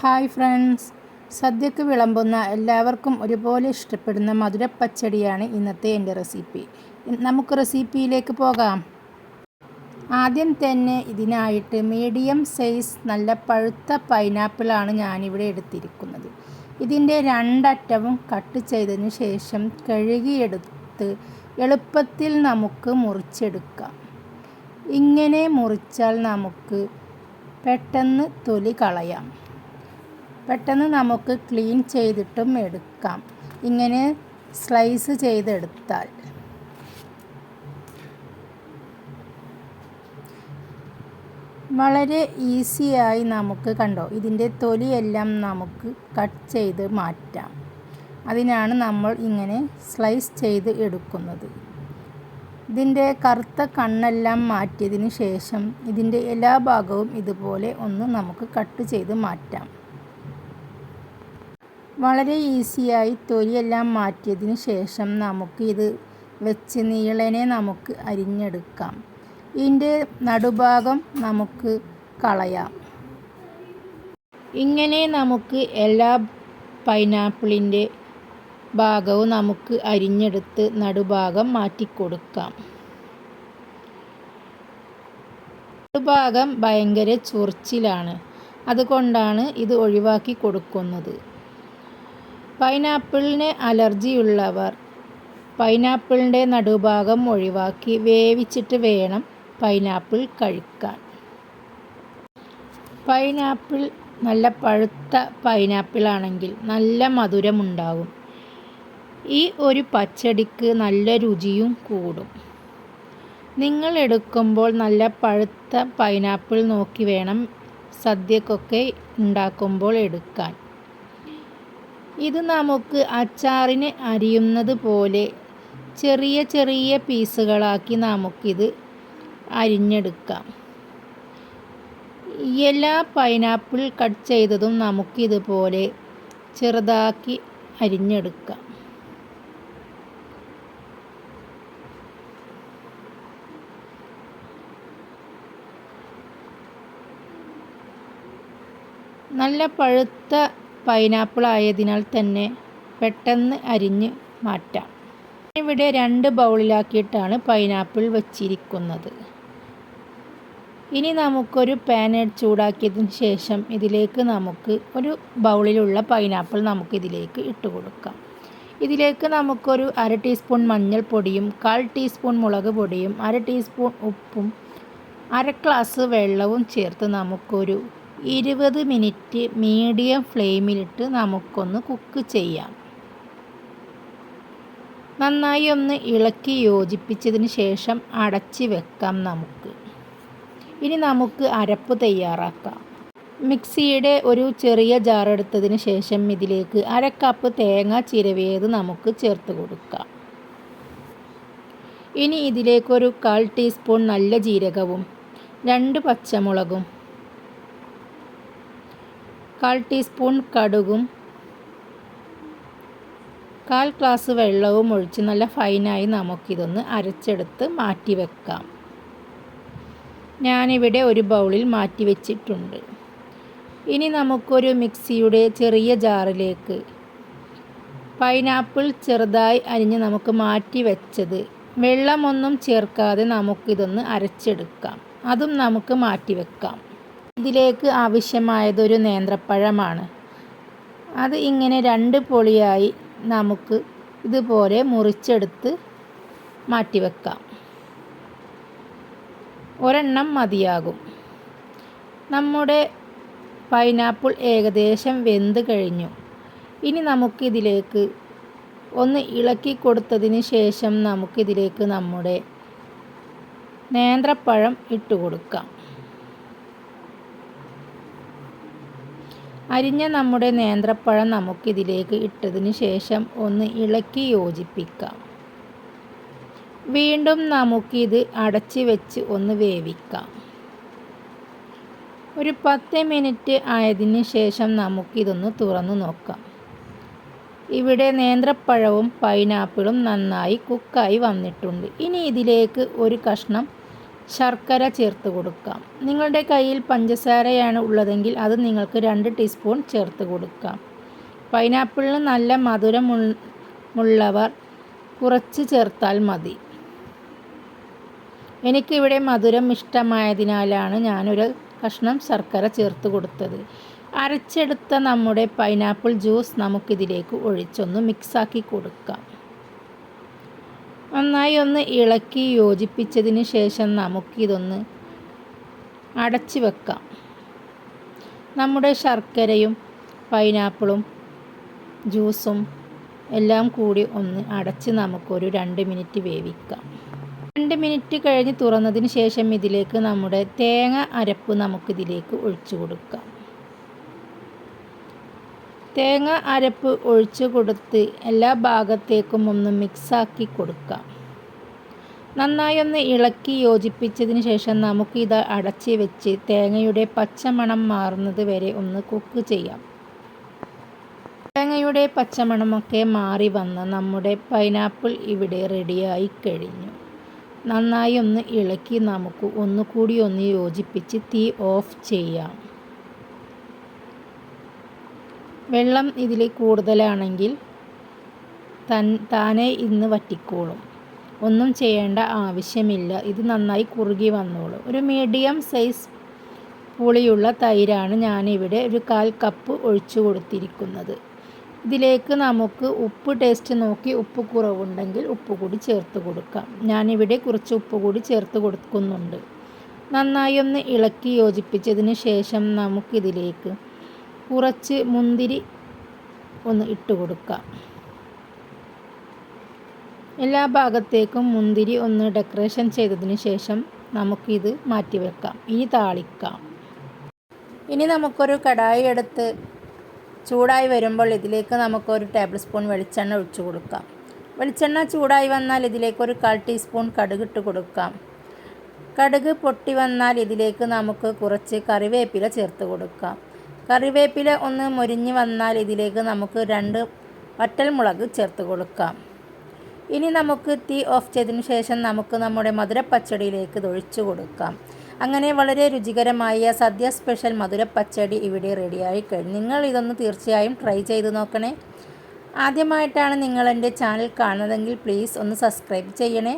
Hi friends. സദ്യക്ക് വിളമ്പുന്ന എല്ലാവർക്കും ഒരുപോലെ ഇഷ്ടപ്പെടുന്ന മധുരപ്പച്ചടിയാണ് ഇന്നത്തെ എന്റെ റെസിപ്പി. നമുക്ക് റെസിപ്പിയിലേക്ക് പോകാം. ആദ്യം തന്നെ ഇതിനായിട്ട് മീഡിയം സൈസ് നല്ല പഴുത്ത പൈനാപ്പിളാണ് ഞാനിവിടെ എടുത്തിരിക്കുന്നത്. ഇതിന്റെ രണ്ടറ്റവും കട്ട് ചെയ്തതിന് ശേഷം കഴുകിയെടുത്ത് എളുപ്പത്തിൽ നമുക്ക് മുറിച്ചെടുക്കാം. ഇങ്ങനെ മുറിച്ചാൽ നമുക്ക് പെട്ടെന്ന് തൊലി കളയാം. പെട്ടെന്ന് നമുക്ക് ക്ലീൻ ചെയ്തിട്ടും എടുക്കാം. ഇങ്ങനെ സ്ലൈസ് ചെയ്തെടുത്താൽ. വളരെ ഈസിയായി നമുക്ക് കണ്ടോ? ഇതിന്റെ തൊലിയെല്ലാം നമുക്ക് കട്ട് ചെയ്ത് മാറ്റാം. അതിനാണ് നമ്മൾ ഇങ്ങനെ സ്ലൈസ് ചെയ്ത് എടുക്കുന്നത്. ഇതിന്റെ കറുത്ത കണ്ണെല്ലാം മാറ്റിയതിന് ശേഷം ഇതിന്റെ എല്ലാ ഭാഗവും ഇതുപോലെ ഒന്ന് നമുക്ക് കട്ട് ചെയ്ത് മാറ്റാം. വളരെ ഈസിയായി തൊലിയെല്ലാം മാറ്റിയതിന് ശേഷം നമുക്ക് ഇത് വെച്ച് നീളനെ നമുക്ക് അരിഞ്ഞെടുക്കാം. ഇതിന്റെ നടുഭാഗം നമുക്ക് കളയാം. ഇങ്ങനെ നമുക്ക് എല്ലാ പൈനാപ്പിളിന്റെ ഭാഗവും നമുക്ക് അരിഞ്ഞെടുത്ത് നടുഭാഗം മാറ്റിക്കൊടുക്കാം. നടുഭാഗം ഭയങ്കര ചൊറിച്ചിലാണ്. അതുകൊണ്ടാണ് ഇത് ഒഴിവാക്കി കൊടുക്കുന്നത്. പൈനാപ്പിളിന് അലർജിയുള്ളവർ പൈനാപ്പിളിന്റെ നടുഭാഗം ഒഴിവാക്കി വേവിച്ചിട്ട് വേണം പൈനാപ്പിൾ കഴിക്കാൻ. പൈനാപ്പിൾ നല്ല പഴുത്ത പൈനാപ്പിൾ ആണെങ്കിൽ നല്ല മധുരമുണ്ടാകും. ഈ ഒരു പച്ചടിക്ക് നല്ല രുചിയും കൂടും. നിങ്ങൾ എടുക്കുമ്പോൾ നല്ല പഴുത്ത പൈനാപ്പിൾ നോക്കി വേണം സദ്യക്കൊക്കെ ഉണ്ടാക്കുമ്പോൾ എടുക്കാൻ. ഇത് നമുക്ക് അച്ചാറിന് അരിയുന്നത് പോലെ ചെറിയ ചെറിയ പീസുകളാക്കി നമുക്കിത് അരിഞ്ഞെടുക്കാം. എല്ലാ പൈനാപ്പിൾ കട്ട് ചെയ്തതും നമുക്കിതുപോലെ ചെറുതാക്കി അരിഞ്ഞെടുക്കാം. നല്ല പഴുത്ത പൈനാപ്പിൾ ആയതിനാൽ തന്നെ പെട്ടെന്ന് അരിഞ്ഞ് മാറ്റാം. ഇവിടെ രണ്ട് ബൗളിലാക്കിയിട്ടാണ് പൈനാപ്പിൾ വച്ചിരിക്കുന്നത്. ഇനി നമുക്കൊരു പാൻ ചൂടാക്കിയതിന് ശേഷം ഇതിലേക്ക് നമുക്ക് ഒരു ബൗളിലുള്ള പൈനാപ്പിൾ നമുക്ക് ഇതിലേക്ക് ഇട്ട് കൊടുക്കാം. ഇതിലേക്ക് നമുക്കൊരു അര ടീസ്പൂൺ മഞ്ഞൾപ്പൊടിയും കാൽ ടീസ്പൂൺ മുളക് പൊടിയും അര ടീസ്പൂൺ ഉപ്പും അര ഗ്ലാസ് വെള്ളവും ചേർത്ത് നമുക്കൊരു ഇരുപത് മിനിറ്റ് മീഡിയം ഫ്ലെയിമിലിട്ട് നമുക്കൊന്ന് കുക്ക് ചെയ്യാം. നന്നായി ഒന്ന് ഇളക്കി യോജിപ്പിച്ചതിന് ശേഷം അടച്ച് വെക്കാം നമുക്ക്. ഇനി നമുക്ക് അരപ്പ് തയ്യാറാക്കാം. മിക്സിയുടെ ഒരു ചെറിയ ജാർ എടുത്തതിന് ശേഷം ഇതിലേക്ക് അര കപ്പ് തേങ്ങ ചിരവിയത് നമുക്ക് ചേർത്ത് കൊടുക്കാം. ഇനി ഇതിലേക്കൊരു കാൽ ടീസ്പൂൺ നല്ല ജീരകവും രണ്ട് പച്ചമുളകും കാൽ ടീസ്പൂൺ കടുകും കാൽ ഗ്ലാസ് വെള്ളവും ഒഴിച്ച് നല്ല ഫൈനായി നമുക്കിതൊന്ന് അരച്ചെടുത്ത് മാറ്റി വെക്കാം. ഞാനിവിടെ ഒരു ബൗളിൽ മാറ്റി വെച്ചിട്ടുണ്ട്. ഇനി നമുക്കൊരു മിക്സിയുടെ ചെറിയ ജാറിലേക്ക് പൈനാപ്പിൾ ചെറുതായി അരിഞ്ഞ് നമുക്ക് മാറ്റി വെച്ചത്. വെള്ളമൊന്നും ചേർക്കാതെ നമുക്കിതൊന്ന് അരച്ചെടുക്കാം. അതും നമുക്ക് മാറ്റി വെക്കാം. ഇതിലേക്ക് ആവശ്യമായതൊരു നേന്ത്രപ്പഴമാണ്. അത് ഇങ്ങനെ രണ്ട് പൊളിയായി നമുക്ക് ഇതുപോലെ മുറിച്ചെടുത്ത് മാറ്റിവെക്കാം. ഒരെണ്ണം മതിയാകും. നമ്മുടെ പൈനാപ്പിൾ ഏകദേശം വെന്ത് കഴിഞ്ഞു. ഇനി നമുക്കിതിലേക്ക് ഒന്ന് ഇളക്കി കൊടുത്തതിന് ശേഷം നമുക്കിതിലേക്ക് നമ്മുടെ നേന്ത്രപ്പഴം ഇട്ട് കൊടുക്കാം. അരിഞ്ഞ നമ്മുടെ നേന്ത്രപ്പഴം നമുക്കിതിലേക്ക് ഇട്ടതിന് ശേഷം ഒന്ന് ഇളക്കി യോജിപ്പിക്കാം. വീണ്ടും നമുക്കിത് അടച്ച് വെച്ച് ഒന്ന് വേവിക്കാം. ഒരു പത്ത് മിനിറ്റ് ആയതിന് ശേഷം നമുക്കിതൊന്ന് തുറന്നു നോക്കാം. ഇവിടെ നേന്ത്രപ്പഴവും പൈനാപ്പിളും നന്നായി കുക്കായി വന്നിട്ടുണ്ട്. ഇനി ഇതിലേക്ക് ഒരു കഷ്ണം ശർക്കര ചേർത്ത് കൊടുക്കാം. നിങ്ങളുടെ കയ്യിൽ പഞ്ചസാരയാണ് ഉള്ളതെങ്കിൽ അത് നിങ്ങൾക്ക് രണ്ട് ടീസ്പൂൺ ചേർത്ത് കൊടുക്കാം. പൈനാപ്പിളിന് നല്ല മധുരമുള്ളവർ കുറച്ച് ചേർത്താൽ മതി. എനിക്കിവിടെ മധുരം ഇഷ്ടമായതിനാലാണ് ഞാനൊരു കഷ്ണം ശർക്കര ചേർത്ത് കൊടുത്തത്. അരച്ചെടുത്ത നമ്മുടെ പൈനാപ്പിൾ ജ്യൂസ് നമുക്കിതിലേക്ക് ഒഴിച്ചൊന്ന് മിക്സാക്കി കൊടുക്കാം. നന്നായി ഒന്ന് ഇളക്കി യോജിപ്പിച്ചതിന് ശേഷം നമുക്കിതൊന്ന് അടച്ച് വെക്കാം. നമ്മുടെ ശർക്കരയും പൈനാപ്പിളും ജ്യൂസും എല്ലാം കൂടി ഒന്ന് അടച്ച് നമുക്കൊരു രണ്ട് മിനിറ്റ് വേവിക്കാം. രണ്ട് മിനിറ്റ് കഴിഞ്ഞ് തുറന്നതിന് ശേഷം ഇതിലേക്ക് നമ്മുടെ തേങ്ങ അരപ്പ് നമുക്കിതിലേക്ക് ഒഴിച്ചു കൊടുക്കാം. തേങ്ങ അരപ്പ് ഒഴിച്ച് കൊടുത്ത് എല്ലാ ഭാഗത്തേക്കും ഒന്ന് മിക്സാക്കി കൊടുക്കാം. നന്നായി ഒന്ന് ഇളക്കി യോജിപ്പിച്ചതിന് ശേഷം നമുക്ക് ഇത് അടച്ച് വെച്ച് തേങ്ങയുടെ പച്ചമണം മാറുന്നത് വരെ ഒന്ന് കുക്ക് ചെയ്യാം. തേങ്ങയുടെ പച്ചമണമൊക്കെ മാറി വന്ന് നമ്മുടെ പൈനാപ്പിൾ ഇവിടെ റെഡിയായി കഴിഞ്ഞു. നന്നായി ഒന്ന് ഇളക്കി നമുക്ക് ഒന്നുകൂടി ഒന്ന് യോജിപ്പിച്ച് തീ ഓഫ് ചെയ്യാം. വെള്ളം ഇതിൽ കൂടുതലാണെങ്കിൽ തൻ താനെ ഇന്ന് വറ്റിക്കോളും. ഒന്നും ചെയ്യേണ്ട ആവശ്യമില്ല. ഇത് നന്നായി കുറുകി വന്നോളും. ഒരു മീഡിയം സൈസ് പുളിയുള്ള തൈരാണ് ഞാനിവിടെ ഒരു കാൽ കപ്പ് ഒഴിച്ചു കൊടുത്തിരിക്കുന്നത്. ഇതിലേക്ക് നമുക്ക് ഉപ്പ് ടേസ്റ്റ് നോക്കി ഉപ്പ് കുറവുണ്ടെങ്കിൽ ഉപ്പ് കൂടി ചേർത്ത് കൊടുക്കാം. ഞാനിവിടെ കുറച്ച് ഉപ്പ് കൂടി ചേർത്ത് കൊടുക്കുന്നുണ്ട്. നന്നായി ഒന്ന് ഇളക്കി യോജിപ്പിച്ചതിന് ശേഷം നമുക്കിതിലേക്ക് കുറച്ച് മുന്തിരി ഒന്ന് ഇട്ട് കൊടുക്കാം. എല്ലാ ഭാഗത്തേക്കും മുന്തിരി ഒന്ന് ഡെക്കറേഷൻ ചെയ്തതിന് ശേഷം നമുക്കിത് മാറ്റി വെക്കാം. ഇനി താളിക്കാം. ഇനി നമുക്കൊരു കടായി എടുത്ത് ചൂടായി വരുമ്പോൾ ഇതിലേക്ക് നമുക്കൊരു ടേബിൾ സ്പൂൺ വെളിച്ചെണ്ണ ഒഴിച്ചു കൊടുക്കാം. വെളിച്ചെണ്ണ ചൂടായി വന്നാൽ ഇതിലേക്ക് ഒരു കാൽ ടീസ്പൂൺ കടുക് ഇട്ട് കൊടുക്കാം. കടുക് പൊട്ടി വന്നാൽ ഇതിലേക്ക് നമുക്ക് കുറച്ച് കറിവേപ്പില ചേർത്ത് കൊടുക്കാം. കറിവേപ്പില ഒന്ന് മുരിഞ്ഞ് വന്നാൽ ഇതിലേക്ക് നമുക്ക് രണ്ട് വറ്റൽമുളക് ചേർത്ത് കൊടുക്കാം. ഇനി നമുക്ക് തീ ഓഫ് ചെയ്തതിന് ശേഷം നമുക്ക് നമ്മുടെ മധുരപ്പച്ചടിയിലേക്ക് ഇതൊഴിച്ചു കൊടുക്കാം. അങ്ങനെ വളരെ രുചികരമായ സദ്യ സ്പെഷ്യൽ മധുരപ്പച്ചടി ഇവിടെ റെഡിയായി കഴിഞ്ഞു. നിങ്ങൾ ഇതൊന്ന് തീർച്ചയായും ട്രൈ ചെയ്ത് നോക്കണേ. ആദ്യമായിട്ടാണ് നിങ്ങൾ എന്റെ ചാനൽ കാണുന്നതെങ്കിൽ പ്ലീസ് ഒന്ന് സബ്സ്ക്രൈബ് ചെയ്യണേ.